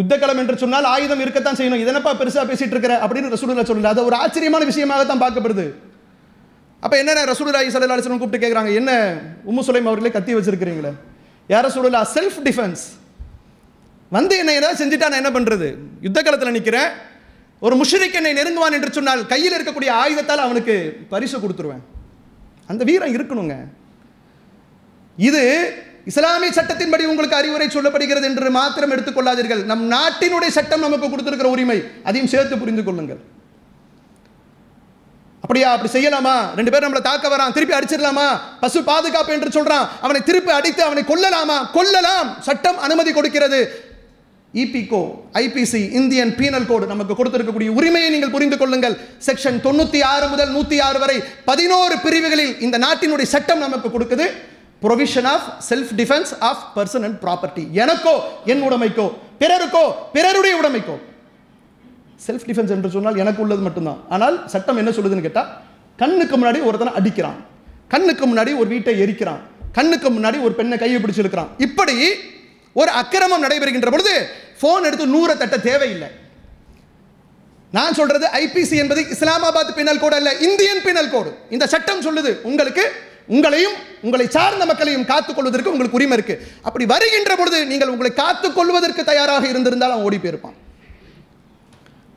யுத்தக்களம் என்று சொன்னால் ஆயுதம் இருக்கத்தான் செய்யணும். இதனப்பா பெருசாக பேசிட்டு இருக்கிற? அப்படின்னு ரசூலுல்லா சொல்லல அது ஒரு ஆச்சரியமான விஷயமாக தான் பார்க்கப்படுது. அப்போ என்ன ரசூலுல்லாஹி சல்லா அலிஸ்லம் கூப்பிட்டு கேட்குறாங்க என்ன உம்மு சுலைம் அவர்களே கத்தி வச்சிருக்கிறீங்களே? யார ரசூலுல்லா செல்ஃப் டிஃபென்ஸ் வந்து என்னை ஏதாவது செஞ்சுட்டா நான் என்ன பண்ணுறது யுத்தக்களத்தில் நிற்கிறேன் ஒரு முஷரிக் என்னை நெருங்குவான் என்று சொன்னால் கையில் இருக்கக்கூடிய ஆயுதத்தால் அவனுக்கு பரிசு கொடுத்துருவேன். அந்த வீரம் இருக்கணுங்க. இது இஸ்லாமிய சட்டத்தின்படி உங்களுக்கு அறிவுரை சொல்லப்படுகிறது என்று மாத்திரம் எடுத்துக்கொள்ளாதீர்கள். நம் நாட்டினுடைய சட்டம் நமக்கு கொடுத்திருக்கிற உரிமை அதையும் சேர்த்து புரிந்து கொள்ளுங்கள். அப்படியா? அப்படி செய்யலாமா? ரெண்டு பேரும் நம்மளை தாக்க வரான் திருப்பி அடிச்சிடலாமா? பசு பாதுகாப்பு என்று சொல்றான் அவனை திருப்பி அடித்து அவனை கொல்லலாமா? கொல்லலாம். சட்டம் அனுமதி கொடுக்கிறது. இபிகோ ஐபிசி இந்தியன் பீனல் கோடு நமக்கு கொடுத்திருக்கக்கூடிய உரிமையை நீங்கள் புரிந்து கொள்ளுங்கள். செக்ஷன் தொண்ணூத்தி ஆறு முதல் நூத்தி ஆறு வரை பதினோரு பிரிவுகளில் இந்த நாட்டினுடைய சட்டம் நமக்கு கொடுக்குது. Provision of self defence of person and property எனக்கோ என் உடைமைக்கோ பிறருக்கோ பிறருடைய உடைமைக்கோ. செல்ஃப் டிஃபென்ஸ் என்று சொன்னால் எனக்கு உள்ளது மட்டும்தான். ஆனால் சட்டம் என்ன சொல்லுதுன்னு கேட்டால் கண்ணுக்கு முன்னாடி ஒருத்தனை அடிக்கிறான். கண்ணுக்கு முன்னாடி ஒரு வீட்டை எரிக்கிறான். கண்ணுக்கு முன்னாடி ஒரு பெண்ணை கையை பிடிச்சிருக்கிறான் இப்படி ஒரு அக்கிரமம் நடைபெறுகின்ற பொழுது ஃபோன் எடுத்து நூறை தட்ட தேவையில்லை. நான் சொல்றது ஐபிசி என்பது இஸ்லாமாபாத் பினல் கோடு அல்ல இந்தியன் பினல் கோடு. இந்த சட்டம் சொல்லுது உங்களுக்கு உங்களையும் உங்களை சார்ந்த மக்களையும் காத்துக்கொள்வதற்கு உங்களுக்கு உரிமை இருக்கு. அப்படி வருகின்ற பொழுது நீங்கள் உங்களை காத்துக் கொள்வதற்கு தயாராக இருந்திருந்தால் அவன் ஓடி போயிருப்பான்.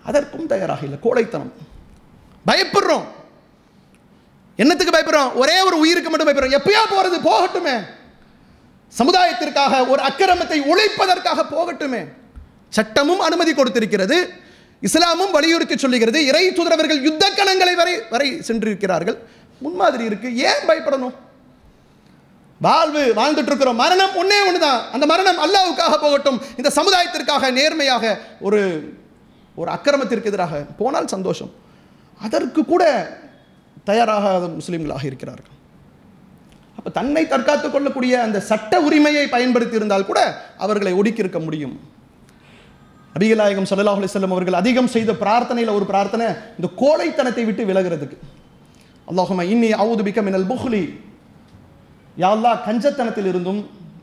அதற்கும் தயாராக இல்லை. கோடைத்தனம் பயப்படுறோம். என்னத்துக்கு பயப்படுறோம்? ஒரே ஒரு உயிருக்கு மட்டும் பயப்படுறோம். எப்பயா போறது? போகட்டுமே. சமுதாயத்திற்காக ஒரு அக்கிரமத்தை ஒழிப்பதற்காக போகட்டுமே. சட்டமும் அனுமதி கொடுத்திருக்கிறது. இஸ்லாமும் வலியுறுத்தி சொல்லுகிறது இறை தூதரவர்கள் யுத்த கணங்களை வரை வரை சென்றிருக்கிறார்கள். முன்மாதிரி இருக்கு. ஏன் பயப்படணும்? வாழ்வு வாழ்ந்துட்டு இருக்கிறோம் மரணம் ஒன்னே ஒண்ணுதான். அந்த மரணம் அல்லாவுக்காக போகட்டும். இந்த சமுதாயத்திற்காக நேர்மையாக ஒரு ஒரு அக்கிரமத்திற்கு எதிராக போனால் சந்தோஷம். அதற்கு கூட தயாராக முஸ்லீம்களாக இருக்கிறார்கள். அப்ப தன்னை தற்காத்துக் கொள்ளக்கூடிய அந்த சட்ட உரிமையை பயன்படுத்தி இருந்தால் கூட அவர்களை ஒடுக்கியிருக்க முடியும். நபிகளாயகம் சல்லாஹ் அலைஹி அவர்கள் அதிகம் செய்த பிரார்த்தனையில் ஒரு பிரார்த்தனை இந்த கோழைத்தனத்தை விட்டு விலகிறதுக்கு. அல்லாஹும இன்னி அவுது பிக்க மினல் புஹ்லி. யா அல்லாஹ் கஞ்சத்தனத்தில் இருந்தும்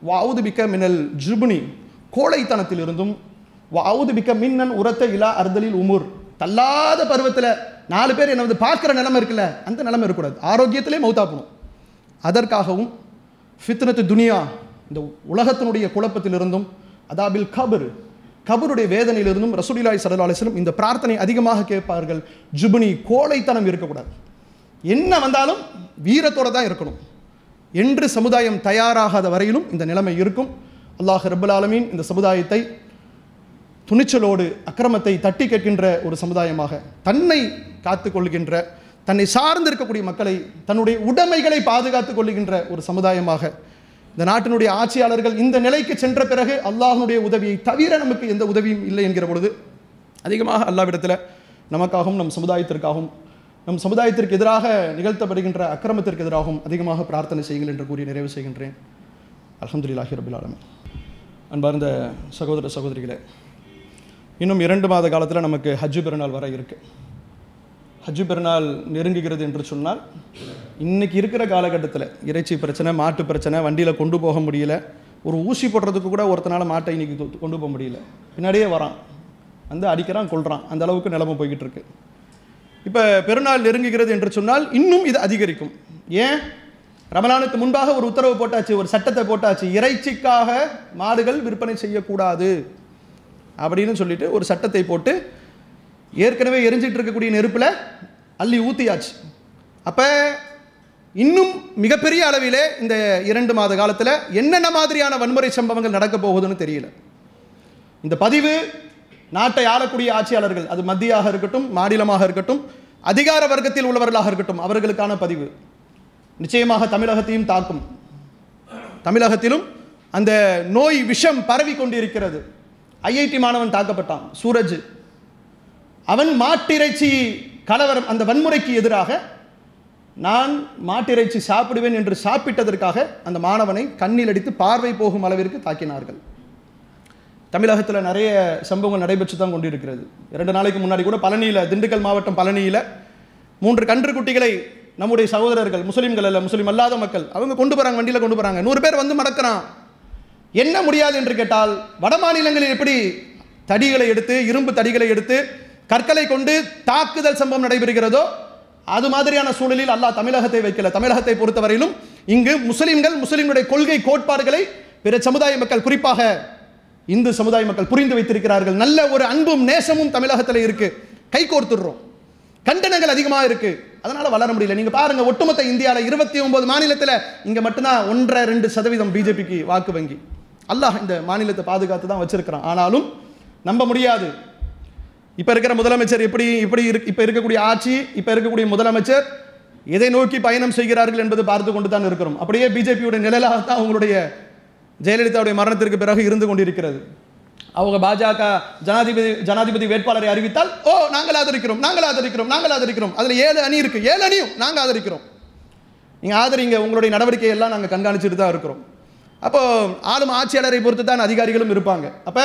வவுது பிக்க மினல் ஜுபுனி. கோழைத்தனத்தில் இருந்தும் அவுது பிக்க மின்னன் உரத்த இலா அர்தலில் உமுர். தள்ளாத பருவத்தில் நாலு பேர் என்ன வந்து பார்க்குற நிலைமை இருக்குல்ல அந்த நிலைமை இருக்கக்கூடாது. ஆரோக்கியத்திலே மௌத்தாப்பணும் அதற்காகவும் ஃபித்னத்து துனியா இந்த உலகத்தினுடைய குழப்பத்திலிருந்தும் அதாபில் கபர் கபருடைய வேதனையிலிருந்தும் ரசூலிலாய் சல்லா அலிஸ்லம் இந்த பிரார்த்தனை அதிகமாக கேட்பார்கள். ஜுபுனி கோழைத்தனம் இருக்கக்கூடாது. என்ன வந்தாலும் வீரத்தோட தான் இருக்கணும். என்று சமுதாயம் தயாராகாத வரையிலும் இந்த நிலைமை இருக்கும். அல்லாஹ் ரபுல் ஆலமீன் இந்த சமுதாயத்தை துணிச்சலோடு அக்கிரமத்தை தட்டி கேட்கின்ற ஒரு சமுதாயமாக தன்னை காத்து கொள்கின்ற தன்னை சார்ந்து இருக்கக்கூடிய மக்களை தன்னுடைய உடைமைகளை பாதுகாத்துக் கொள்கின்ற ஒரு சமுதாயமாக இந்த நாட்டினுடைய ஆட்சியாளர்கள் இந்த நிலைக்கு சென்ற பிறகு அல்லாஹனுடைய உதவியை தவிர நமக்கு எந்த உதவியும் இல்லை என்கிற பொழுது அதிகமாக அல்லாவிடத்தில் நமக்காகவும் நம் சமுதாயத்திற்காகவும் நம் சமுதாயத்திற்கு எதிராக நிகழ்த்தப்படுகின்ற அக்கிரமத்திற்கு எதிராகவும் அதிகமாக பிரார்த்தனை செய்யுங்கள் என்று கூறி நிறைவு செய்கின்றேன். அலமதுல்லாஹி ரபில் ஆலமி அன்பார்ந்த சகோதர சகோதரிகளே இன்னும் இரண்டு மாத காலத்தில் நமக்கு ஹஜ்ஜு பெருநாள் வர இருக்கு. ஹஜ்ஜு பெருநாள் நெருங்குகிறது என்று சொன்னால் இன்னைக்கு இருக்கிற காலகட்டத்தில் இறைச்சி பிரச்சனை மாட்டு பிரச்சனை வண்டியில் கொண்டு போக முடியல ஒரு ஊசி போடுறதுக்கு கூட ஒருத்தனால மாட்டை இன்னைக்கு கொண்டு போக முடியல. பின்னாடியே வரான். வந்து அடிக்கிறான் கொள்கிறான் அந்த அளவுக்கு நிலமை போய்கிட்டு இருக்குது இப்போ பெருநாள் நெருங்குகிறது என்று சொன்னால் இன்னும் இது அதிகரிக்கும். ஏன்? ரமலானுக்கு முன்பாக ஒரு உத்தரவு போட்டாச்சு ஒரு சட்டத்தை போட்டாச்சு. இறைச்சிக்காக மாடுகள் விற்பனை செய்யக்கூடாது அப்படின்னு சொல்லிட்டு ஒரு சட்டத்தை போட்டு ஏற்கனவே எரிஞ்சிட்டு இருக்கக்கூடிய நெருப்பில் அள்ளி ஊற்றியாச்சு அப்போ இன்னும் மிகப்பெரிய அளவிலே இந்த இரண்டு மாத காலத்தில் என்னென்ன மாதிரியான வன்முறை சம்பவங்கள் நடக்க போகுதுன்னு தெரியல. இந்த பதிவு நாட்டை ஆளக்கூடிய ஆட்சியாளர்கள் அது மத்தியாக இருக்கட்டும் மாநிலமாக இருக்கட்டும் அதிகார வர்க்கத்தில் உள்ளவர்களாக இருக்கட்டும் அவர்களுக்கான பதிவு. நிச்சயமாக தமிழகத்தையும் தாக்கும். தமிழகத்திலும் அந்த நோய் விஷம் பரவி கொண்டிருக்கிறது. ஐஐடி மாணவன் தாக்கப்பட்டான் சூரஜ். அவன் மாட்டிறைச்சி கலவரம் அந்த வன்முறைக்கு எதிராக நான் மாட்டிறைச்சி சாப்பிடுவேன் என்று சாப்பிட்டதற்காக அந்த மாணவனை கண்ணில் அடித்து பார்வை போகும் அளவிற்கு தாக்கினார்கள். தமிழகத்தில் நிறைய சம்பவங்கள் நடைபெற்று தான் கொண்டிருக்கிறது. இரண்டு நாளைக்கு முன்னாடி கூட பழனியில் திண்டுக்கல் மாவட்டம் பழனியில் மூன்று கன்று குட்டிகளை நம்முடைய சகோதரர்கள் முஸ்லீம்கள் அல்ல முஸ்லீம் அல்லாத மக்கள் அவங்க கொண்டு போகிறாங்க வண்டியில் கொண்டு போகிறாங்க நூறு பேர் வந்து மடக்கிறான் என்ன முடியாது என்று கேட்டால் வட மாநிலங்களில் எப்படி தடிகளை எடுத்து இரும்பு தடிகளை எடுத்து கற்களை கொண்டு தாக்குதல் சம்பவம் நடைபெறுகிறதோ அது மாதிரியான சூழலில் அல்லாஹ் தமிழகத்தை வைக்கல. தமிழகத்தை பொறுத்தவரையிலும் இங்கு முஸ்லீம்கள் முஸ்லீம்களுடைய கொள்கை கோட்பாடுகளை பிற சமுதாய மக்கள் குறிப்பாக இந்து சமுதாய மக்கள் புரிந்து வைத்திருக்கிறார்கள். நல்ல ஒரு அன்பும் நேசமும் தமிழகத்தில் இருக்கு. கை கோர்த்துடுறோம். கண்டனங்கள் அதிகமாக இருக்கு. அதனால வளர முடியல. நீங்க பாருங்க ஒட்டுமொத்த இந்தியாவில் இருபத்தி ஒன்பது மாநிலத்தில் இங்க மட்டும்தான் ஒன்றரை ரெண்டு சதவீதம் பிஜேபிக்கு வாக்கு வங்கி. அல்லாஹ் இந்த மாநிலத்தை பாதுகாத்து தான் வச்சிருக்கிறான். ஆனாலும் நம்ப முடியாது. இப்ப இருக்கிற முதலமைச்சர் எப்படி இப்படி இருக்கு இப்ப இருக்கக்கூடிய ஆட்சி இப்ப இருக்கக்கூடிய முதலமைச்சர் எதை நோக்கி பயணம் செய்கிறார்கள் என்பது பார்த்து கொண்டு தான் இருக்கிறோம். அப்படியே பிஜேபியுடைய நிழலாக தான் அவங்களுடைய ஜெயலலிதாவுடைய மரணத்திற்கு பிறகு இருந்து கொண்டிருக்கிறது. அவங்க பாஜக ஜனாதிபதி ஜனாதிபதி வேட்பாளரை அறிவித்தால் ஓ நாங்கள் ஆதரிக்கிறோம் நாங்கள் ஆதரிக்கிறோம் நாங்கள் ஆதரிக்கிறோம். அதில் ஏழு அணி இருக்கு ஏழு அணியும் நாங்கள் ஆதரிக்கிறோம். நீங்கள் ஆதரிங்க உங்களுடைய நடவடிக்கையெல்லாம் நாங்கள் கண்காணிச்சுட்டு தான் இருக்கிறோம். அப்போ ஆளும் ஆட்சியாளரை பொறுத்து தான் அதிகாரிகளும் இருப்பாங்க. அப்போ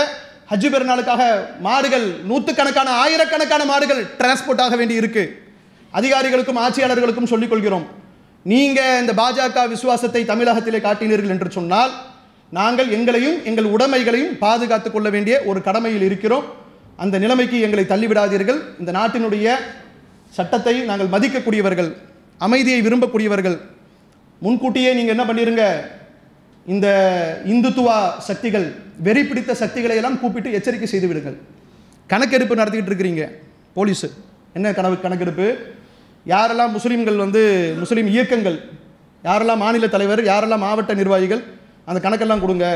ஹஜ்ஜு பெருநாளுக்காக மாடுகள் நூற்றுக்கணக்கான ஆயிரக்கணக்கான மாடுகள் டிரான்ஸ்போர்ட் ஆக வேண்டி இருக்கு. அதிகாரிகளுக்கும் ஆட்சியாளர்களுக்கும் சொல்லிக் கொள்கிறோம். இந்த பாஜக விசுவாசத்தை தமிழகத்திலே காட்டினீர்கள் என்று சொன்னால் நாங்கள் எங்களையும் எங்கள் உடைமைகளையும் பாதுகாத்துக் கொள்ள வேண்டிய ஒரு கடமையில் இருக்கிறோம். அந்த நிலைமைக்கு எங்களை தள்ளிவிடாதீர்கள். இந்த நாட்டினுடைய சட்டத்தை நாங்கள் மதிக்கக்கூடியவர்கள் அமைதியை விரும்பக்கூடியவர்கள். முன்கூட்டியே நீங்கள் என்ன பண்ணிருங்க? இந்த இந்துத்துவா சக்திகள் வெறி பிடித்த சக்திகளை எல்லாம் கூப்பிட்டு எச்சரிக்கை செய்து விடுங்கள். கணக்கெடுப்பு நடத்திக்கிட்டு இருக்கிறீங்க போலீஸு. என்ன கணக்கு கணக்கெடுப்பு? யாரெல்லாம் முஸ்லீம்கள் வந்து முஸ்லீம் இயக்கங்கள்? யாரெல்லாம் மாநில தலைவர்? யாரெல்லாம் மாவட்ட நிர்வாகிகள்? அந்த கணக்கெல்லாம் கொடுங்க.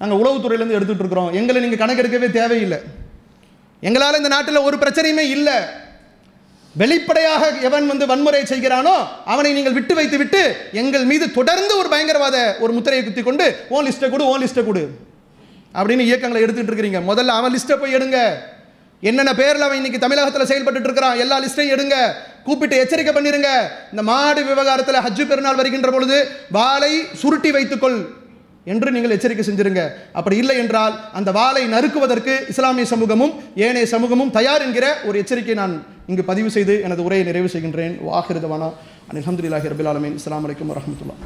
நாங்கள் உளவுத்துறையிலேருந்து எடுத்துகிட்டு இருக்கிறோம் எங்களை நீங்கள் கணக்கெடுக்கவே தேவையில்லை. எங்களால் இந்த நாட்டில் ஒரு பிரச்சனையுமே இல்லை. வெளிப்படையாக எவன் வந்து வன்முறை செய்கிறானோ அவனை நீங்கள் விட்டு வைத்து விட்டு எங்கள் மீது தொடர்ந்து ஒரு பயங்கரவாத ஒரு முத்திரையை குத்தி கொண்டு ஓன் லிஸ்ட்டை கொடு ஓன் லிஸ்ட்டை கொடு அப்படின்னு இயக்கங்களை எடுத்துகிட்டு இருக்கிறீங்க. முதல்ல அவன் லிஸ்ட்டை போய் எடுங்க. என்னென்ன பேரில் அவன் இன்னைக்கு தமிழகத்தில் செயல்பட்டு இருக்கிறான் எல்லா லிஸ்ட்டையும் எடுங்க. கூப்பிட்டு எச்சரிக்கை பண்ணிருங்க. இந்த மாடு விவகாரத்தில் ஹஜ்ஜு பெருநாள் வருகின்ற பொழுது வாளை சுருட்டி வைத்துக்கொள் என்று நீங்கள் எச்சரிக்கை செஞ்சிருங்க. அப்படி இல்லை என்றால் அந்த வாளை நறுக்குவதற்கு இஸ்லாமிய சமூகமும் ஏனைய சமூகமும் தயார் என்கிற ஒரு எச்சரிக்கை நான் இங்கு பதிவு செய்து எனது உரையை நிறைவு செய்கின்றேன். வாகிருதவானா அலமதுல்லாஹி ரபில் ஆலமின். இஸ்லாம் வலைக்கம் வரமத்துல்லா